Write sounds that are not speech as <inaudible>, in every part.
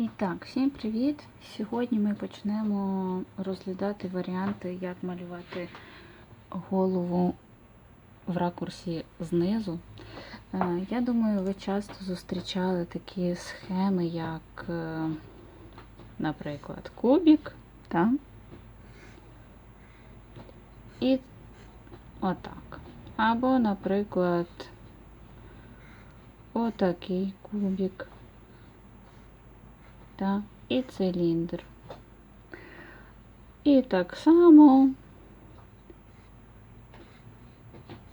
І так, всім привіт! Сьогодні ми почнемо розглядати варіанти, як малювати голову в ракурсі знизу. Е, Я думаю, ви часто зустрічали такі схеми, як, е, наприклад, кубік, так? І отак. Або, наприклад, отакий кубік та і циліндр. І так само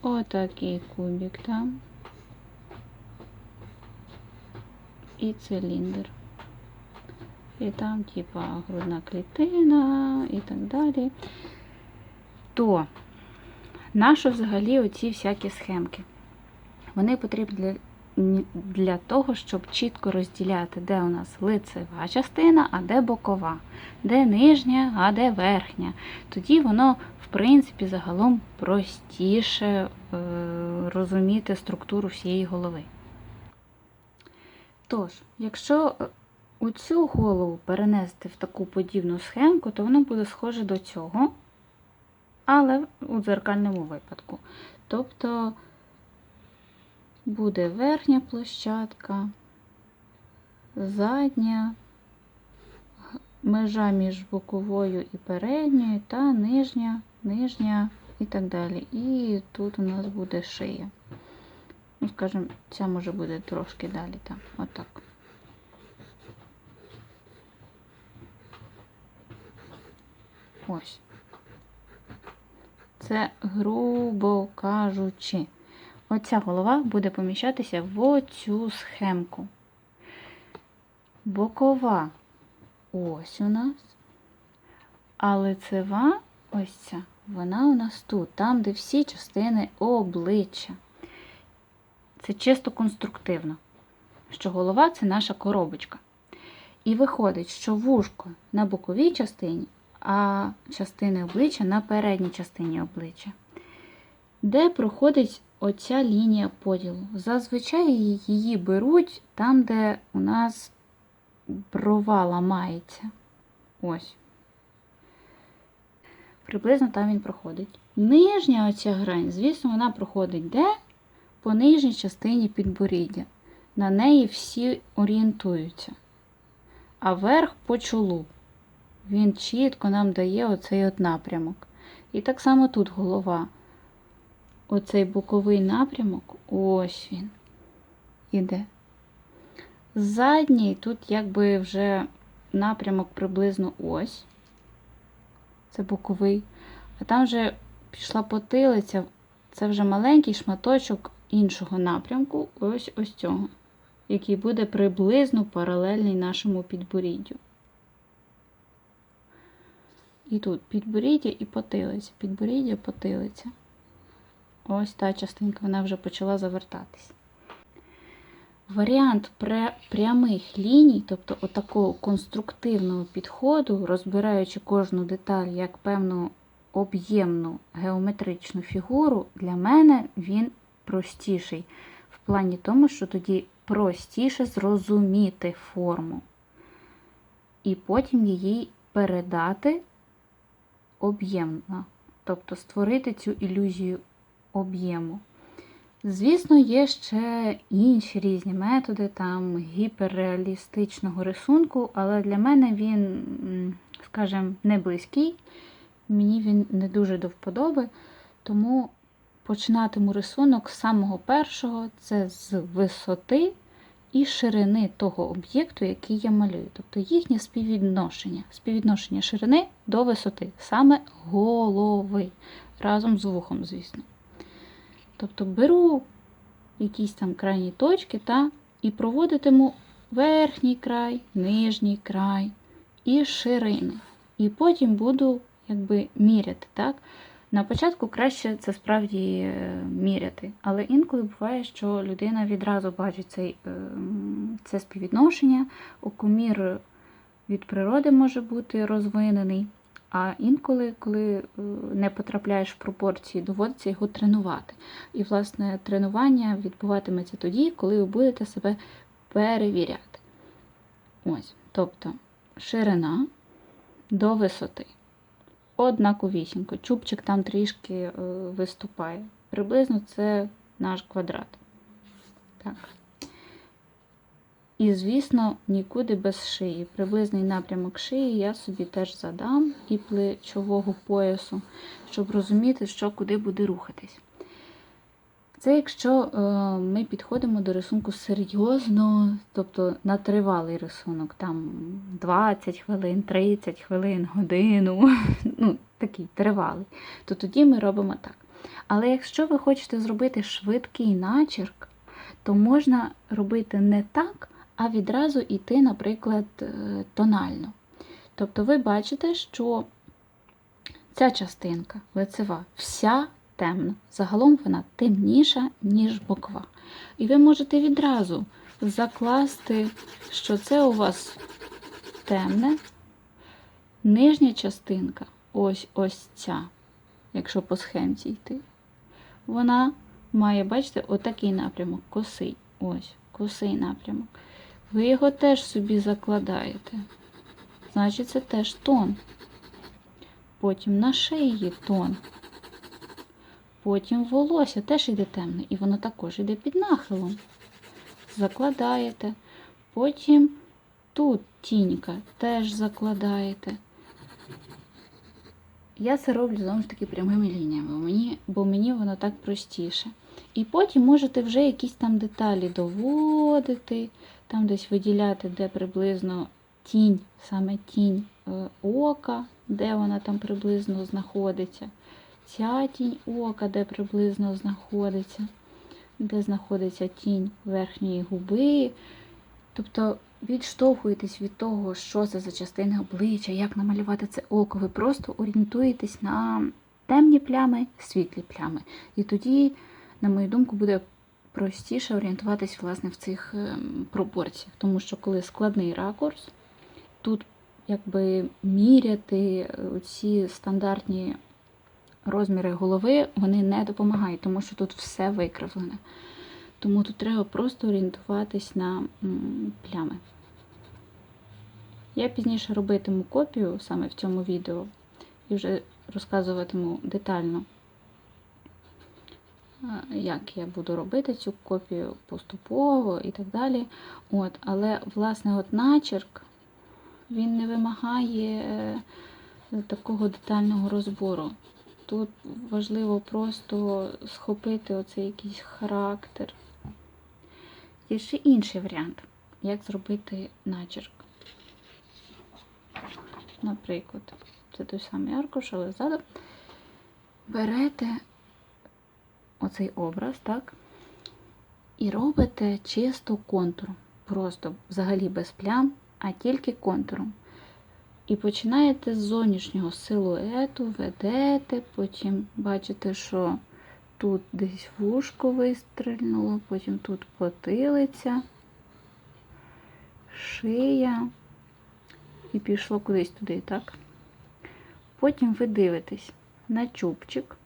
отакий кубик там і циліндр. І там, типа, грудна клітина і так далі. То, нащо взагалі оці всякі схемки? Вони потрібні для для того, щоб чітко розділяти, де у нас лицева частина, а де бокова, де нижня, а де верхня. Тоді воно, в принципі, загалом простіше е, розуміти структуру всієї голови. Тож, якщо е, у цю голову перенести в таку подібну схемку, то воно буде схоже до цього, але у дзеркальному випадку. Тобто буде верхня площадка, задня, межа між боковою і передньою, та нижня, нижня і так далі. І тут у нас буде шия. Ну, скажімо, ця може буде трошки далі там. Отак. Ось. Це грубо кажучи. Оця голова буде поміщатися в оцю схемку. Бокова ось у нас. А лицева ось ця, вона у нас тут, там, де всі частини обличчя. Це чисто конструктивно, що голова це наша коробочка. І виходить, що вушко на боковій частині, а частини обличчя на передній частині обличчя де проходить оця лінія поділу. Зазвичай її беруть там, де у нас брова ламається. Ось. Приблизно там він проходить. Нижня оця грань, звісно, вона проходить де? По нижній частині підборіддя. На неї всі орієнтуються. А верх по чолу. Він чітко нам дає оцей от напрямок. І так само тут голова оцей боковий напрямок, ось він іде. Задній тут якби вже напрямок приблизно ось. Це боковий. А там вже пішла потилиця, це вже маленький шматочок іншого напрямку, ось ось цього, який буде приблизно паралельний нашому підборіддю. І тут підборіддя і потилиця, підборіддя, потилиця. Ось та частинка вона вже почала завертатись. Варіант прямих ліній, тобто отакого конструктивного підходу, розбираючи кожну деталь як певну об'ємну геометричну фігуру, для мене він простіший. В плані тому, що тоді простіше зрозуміти форму. І потім її передати об'ємно. Тобто створити цю ілюзію об'єму. Звісно, є ще інші різні методи там гіперреалістичного рисунку, але для мене він, скажімо, не близький. Мені він не дуже до вподоби, тому починатиму рисунок з самого першого це з висоти і ширини того об'єкту, який я малюю. Тобто їхнє співвідношення, співвідношення ширини до висоти, саме голови, разом з вухом, звісно. Тобто беру якісь там крайні точки та, і проводитиму верхній край, нижній край і ширини. І потім буду якби міряти. Так? На початку краще це справді е, міряти, але інколи буває, що людина відразу бачить цей, е, це співвідношення, окомір від природи може бути розвинений. А інколи, коли е, не потрапляєш в пропорції, доводиться його тренувати. І, власне, тренування відбуватиметься тоді, коли ви будете себе перевіряти. Ось, тобто ширина до висоти. Однаковісінько. Чубчик там трішки е, виступає. Приблизно це наш квадрат. Так. І, звісно, нікуди без шиї. Приблизний напрямок шиї я собі теж задам і плечового поясу, щоб розуміти, що куди буде рухатись. Це якщо е, ми підходимо до рисунку серйозно, тобто на тривалий рисунок, там 20 хвилин, 30 хвилин, годину, <laughs> ну, такий тривалий, то тоді ми робимо так. Але якщо ви хочете зробити швидкий начерк, то можна робити не так, а відразу йти, наприклад, е, тонально. Тобто ви бачите, що ця частинка лицева вся темна. Загалом вона темніша, ніж бокова. І ви можете відразу закласти, що це у вас темне, нижня частинка, ось ось ця, якщо по схемці йти, вона має, бачите, отакий напрямок, косий. Ось, косий напрямок. Ви його теж собі закладаєте. Значить, це теж тон. Потім на шиї тон. Потім волосся теж йде темне, і воно також йде під нахилом. Закладаєте. Потім тут тінька теж закладаєте. Я це роблю знову ж таки прямими лініями, мені, бо мені воно так простіше. І потім можете вже якісь там деталі доводити, там десь виділяти, де приблизно тінь, саме тінь е, ока, де вона там приблизно знаходиться. Ця тінь ока, де приблизно знаходиться, де знаходиться тінь верхньої губи. Тобто відштовхуєтесь від того, що це за частина обличчя, як намалювати це око. Ви просто орієнтуєтесь на темні плями, світлі плями. І тоді, на мою думку, буде простіше орієнтуватись власне в цих ем, пропорціях. Тому що коли складний ракурс, тут якби міряти ці стандартні розміри голови, вони не допомагають, тому що тут все викривлене. Тому тут треба просто орієнтуватись на плями. Я пізніше робитиму копію саме в цьому відео і вже розказуватиму детально, е, як я буду робити цю копію поступово і так далі. От, Але, власне, от начерк, він не вимагає е, такого детального розбору. Тут важливо просто схопити оцей якийсь характер. Є ще інший варіант, як зробити начерк. Наприклад, це той самий аркуш, але ззаду берете оцей образ, так? І робите чисто контуром. Просто взагалі без плям, а тільки контуром. І починаєте з зовнішнього силуету, ведете, потім бачите, що тут десь вушко вистрільнуло, потім тут потилиця, шия і пішло кудись туди, так? Потім ви дивитесь на чубчик,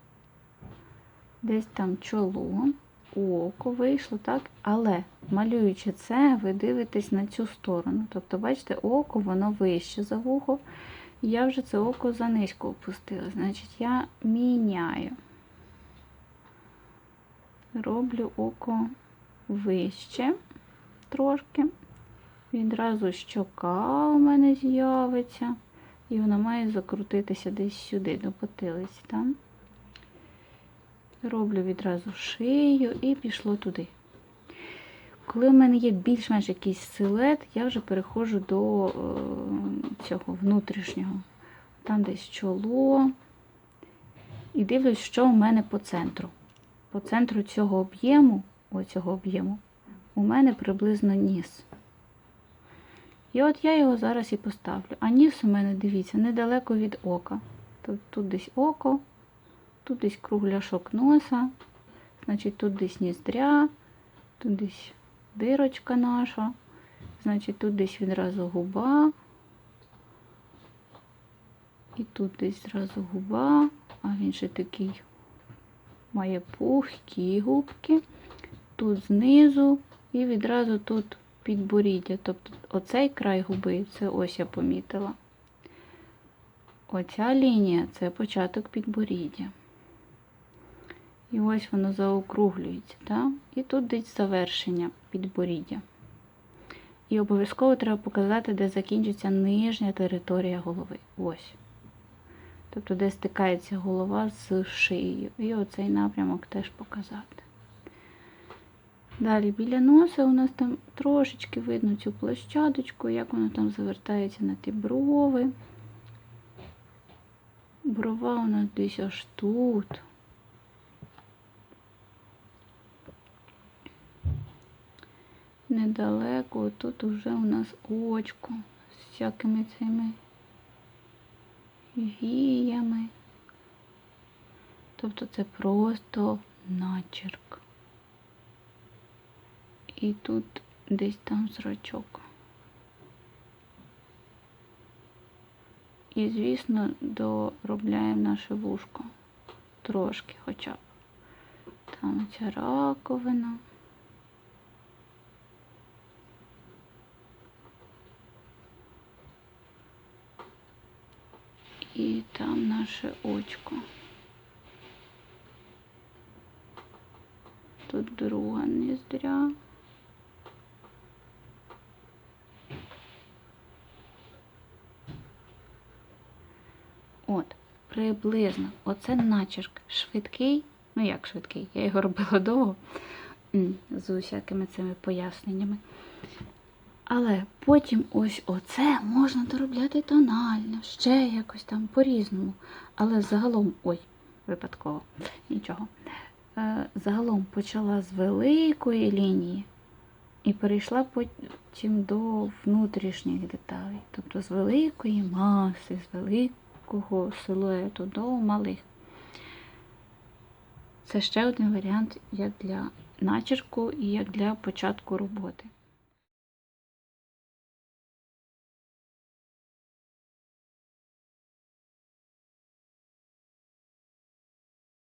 десь там чоло, око вийшло, так? Але малюючи це, ви дивитесь на цю сторону. Тобто, бачите, око, воно вище за вухо. Я вже це око занизько опустила. Значить, я міняю. Роблю око вище трошки. Відразу щока у мене з'явиться. І вона має закрутитися десь сюди, до потилиці. Там. Роблю відразу шию і пішло туди. Коли в мене є більш-менш якийсь силует, я вже переходжу до е, цього внутрішнього. Там десь чоло. І дивлюсь, що у мене по центру. По центру цього об'єму, оцього об'єму, у мене приблизно ніс. І от я його зараз і поставлю. А ніс у мене, дивіться, недалеко від ока. Тут, тут десь око, тут десь кругляшок носа, значить, тут десь ніздря, тут десь дирочка наша, значить, тут десь відразу губа. І тут десь зразу губа, а він ще такий має пухкі губки. Тут знизу і відразу тут підборіддя. Тобто оцей край губи, це ось я помітила. Оця лінія це початок підборіддя. І ось воно заокруглюється. Так? І тут десь завершення підборіддя. І обов'язково треба показати, де закінчиться нижня територія голови. Ось. Тобто, де стикається голова з шиєю. І оцей напрямок теж показати. Далі біля носа у нас там трошечки видно цю площадочку, як воно там завертається на ті брови. Брова у нас десь аж тут. Недалеко, тут уже у нас очко з всякими цими віями. Тобто це просто начерк. І тут десь там зрачок. І, звісно, доробляємо наше вушко. Трошки хоча б. Там ця раковина. І там наше очко. Тут друга ніздря. От, приблизно. Оце начерк швидкий. Ну як швидкий? Я його робила довго з усякими цими поясненнями. Але потім ось оце можна доробляти тонально, ще якось там по-різному. Але загалом, ой, випадково, нічого. Е, загалом почала з великої лінії і перейшла потім до внутрішніх деталей. Тобто з великої маси, з великого силуету до малих. Це ще один варіант як для начерку і як для початку роботи.